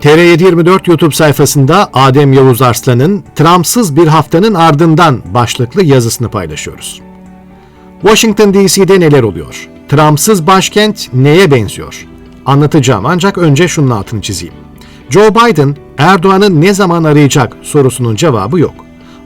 TR724 YouTube sayfasında Adem Yavuz Arslan'ın Trumpsız bir haftanın ardından başlıklı yazısını paylaşıyoruz. Washington DC'de neler oluyor? Trumpsız başkent neye benziyor? Anlatacağım ancak önce şunun altını çizeyim. Joe Biden, Erdoğan'ı ne zaman arayacak sorusunun cevabı yok.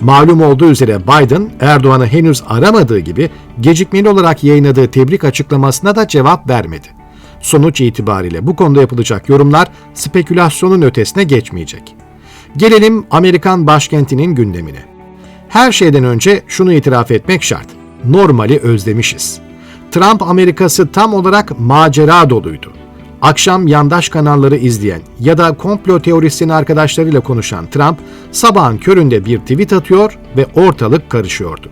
Malum olduğu üzere Biden, Erdoğan'ı henüz aramadığı gibi gecikmeli olarak yayınladığı tebrik açıklamasına da cevap vermedi. Sonuç itibariyle bu konuda yapılacak yorumlar spekülasyonun ötesine geçmeyecek. Gelelim Amerikan başkentinin gündemine. Her şeyden önce şunu itiraf etmek şart. Normali özlemişiz. Trump Amerikası tam olarak macera doluydu. Akşam yandaş kanalları izleyen ya da komplo teorisyeni arkadaşlarıyla konuşan Trump, sabahın köründe bir tweet atıyor ve ortalık karışıyordu.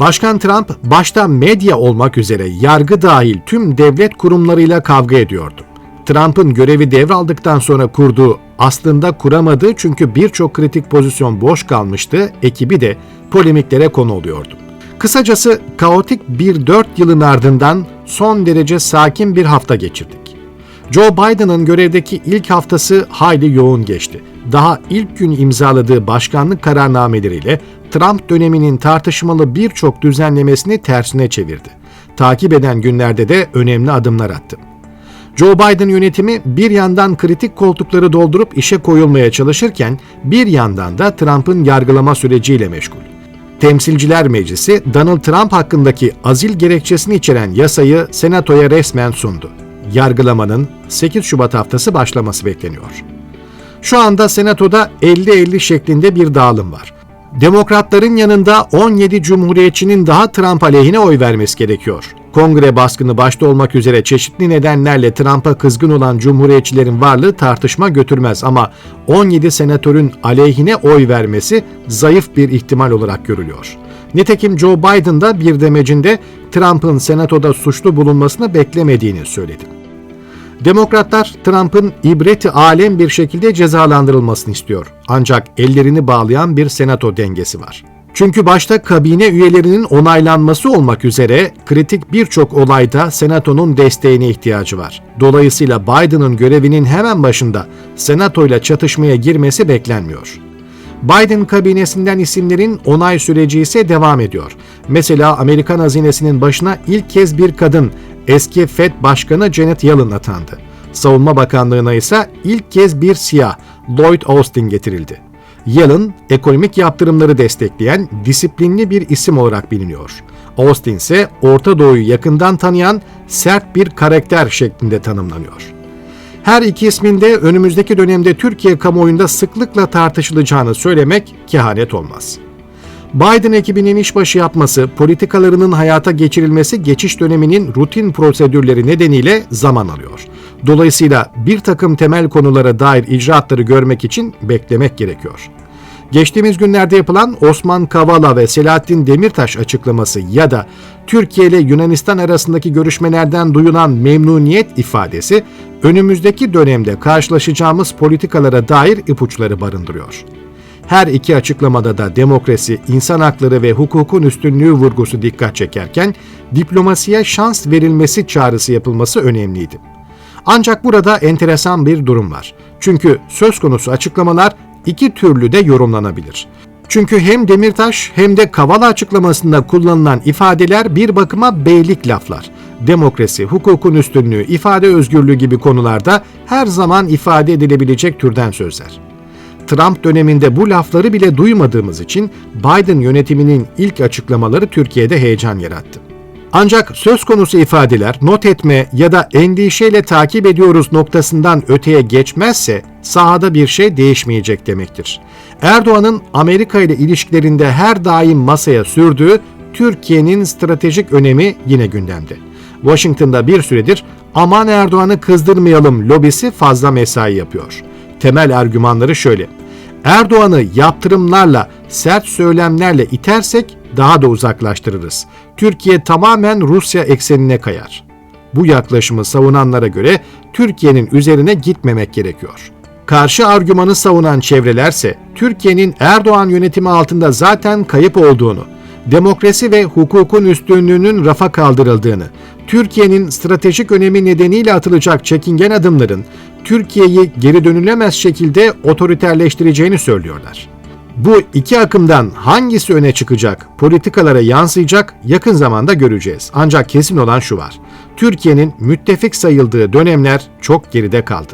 Başkan Trump başta medya olmak üzere yargı dahil tüm devlet kurumlarıyla kavga ediyordu. Trump'ın görevi devraldıktan sonra kurduğu aslında kuramadığı çünkü birçok kritik pozisyon boş kalmıştı, ekibi de polemiklere konu oluyordu. Kısacası kaotik bir dört yılın ardından son derece sakin bir hafta geçirdik. Joe Biden'ın görevdeki ilk haftası hayli yoğun geçti. Daha ilk gün imzaladığı başkanlık kararnameleriyle Trump döneminin tartışmalı birçok düzenlemesini tersine çevirdi. Takip eden günlerde de önemli adımlar attı. Joe Biden yönetimi bir yandan kritik koltukları doldurup işe koyulmaya çalışırken bir yandan da Trump'ın yargılama süreciyle meşgul. Temsilciler Meclisi Donald Trump hakkındaki azil gerekçesini içeren yasayı Senato'ya resmen sundu. Yargılamanın 8 Şubat haftası başlaması bekleniyor. Şu anda Senato'da 50-50 şeklinde bir dağılım var. Demokratların yanında 17 cumhuriyetçinin daha Trump aleyhine oy vermesi gerekiyor. Kongre baskını başta olmak üzere çeşitli nedenlerle Trump'a kızgın olan cumhuriyetçilerin varlığı tartışma götürmez ama 17 senatörün aleyhine oy vermesi zayıf bir ihtimal olarak görülüyor. Nitekim Joe Biden da bir demecinde Trump'ın senatoda suçlu bulunmasını beklemediğini söyledi. Demokratlar Trump'ın ibreti alem bir şekilde cezalandırılmasını istiyor. Ancak ellerini bağlayan bir senato dengesi var. Çünkü başta kabine üyelerinin onaylanması olmak üzere kritik birçok olayda senatonun desteğine ihtiyacı var. Dolayısıyla Biden'ın görevinin hemen başında senato ile çatışmaya girmesi beklenmiyor. Biden kabinesinden isimlerin onay süreci ise devam ediyor. Mesela Amerikan hazinesinin başına ilk kez bir kadın, eski FED Başkanı Janet Yellen atandı. Savunma Bakanlığı'na ise ilk kez bir siyah, Lloyd Austin getirildi. Yellen, ekonomik yaptırımları destekleyen disiplinli bir isim olarak biliniyor. Austin ise Orta Doğu'yu yakından tanıyan sert bir karakter şeklinde tanımlanıyor. Her iki ismin de önümüzdeki dönemde Türkiye kamuoyunda sıklıkla tartışılacağını söylemek kehanet olmaz. Biden ekibinin işbaşı yapması, politikalarının hayata geçirilmesi geçiş döneminin rutin prosedürleri nedeniyle zaman alıyor. Dolayısıyla bir takım temel konulara dair icraatları görmek için beklemek gerekiyor. Geçtiğimiz günlerde yapılan Osman Kavala ve Selahattin Demirtaş açıklaması ya da Türkiye ile Yunanistan arasındaki görüşmelerden duyulan memnuniyet ifadesi önümüzdeki dönemde karşılaşacağımız politikalara dair ipuçları barındırıyor. Her iki açıklamada da demokrasi, insan hakları ve hukukun üstünlüğü vurgusu dikkat çekerken diplomasiye şans verilmesi çağrısı yapılması önemliydi. Ancak burada enteresan bir durum var. Çünkü söz konusu açıklamalar iki türlü de yorumlanabilir. Çünkü hem Demirtaş hem de Kavala açıklamasında kullanılan ifadeler bir bakıma beylik laflar. Demokrasi, hukukun üstünlüğü, ifade özgürlüğü gibi konularda her zaman ifade edilebilecek türden sözler. Trump döneminde bu lafları bile duymadığımız için Biden yönetiminin ilk açıklamaları Türkiye'de heyecan yarattı. Ancak söz konusu ifadeler not etme ya da endişeyle takip ediyoruz noktasından öteye geçmezse sahada bir şey değişmeyecek demektir. Erdoğan'ın Amerika ile ilişkilerinde her daim masaya sürdüğü Türkiye'nin stratejik önemi yine gündemde. Washington'da bir süredir aman Erdoğan'ı kızdırmayalım lobisi fazla mesai yapıyor. Temel argümanları şöyle. Erdoğan'ı yaptırımlarla, sert söylemlerle itersek daha da uzaklaştırırız. Türkiye tamamen Rusya eksenine kayar. Bu yaklaşımı savunanlara göre Türkiye'nin üzerine gitmemek gerekiyor. Karşı argümanı savunan çevrelerse Türkiye'nin Erdoğan yönetimi altında zaten kayıp olduğunu, demokrasi ve hukukun üstünlüğünün rafa kaldırıldığını, Türkiye'nin stratejik önemi nedeniyle atılacak çekingen adımların Türkiye'yi geri dönülemez şekilde otoriterleştireceğini söylüyorlar. Bu iki akımdan hangisi öne çıkacak, politikalara yansıyacak yakın zamanda göreceğiz. Ancak kesin olan şu var. Türkiye'nin müttefik sayıldığı dönemler çok geride kaldı.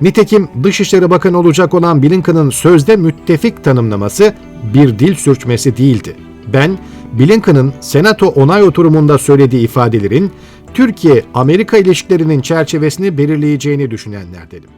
Nitekim Dışişleri Bakanı olacak olan Blinken'ın sözde müttefik tanımlaması bir dil sürçmesi değildi. Ben Blinken'ın Senato onay oturumunda söylediği ifadelerin Türkiye-Amerika ilişkilerinin çerçevesini belirleyeceğini düşünenlerdenim.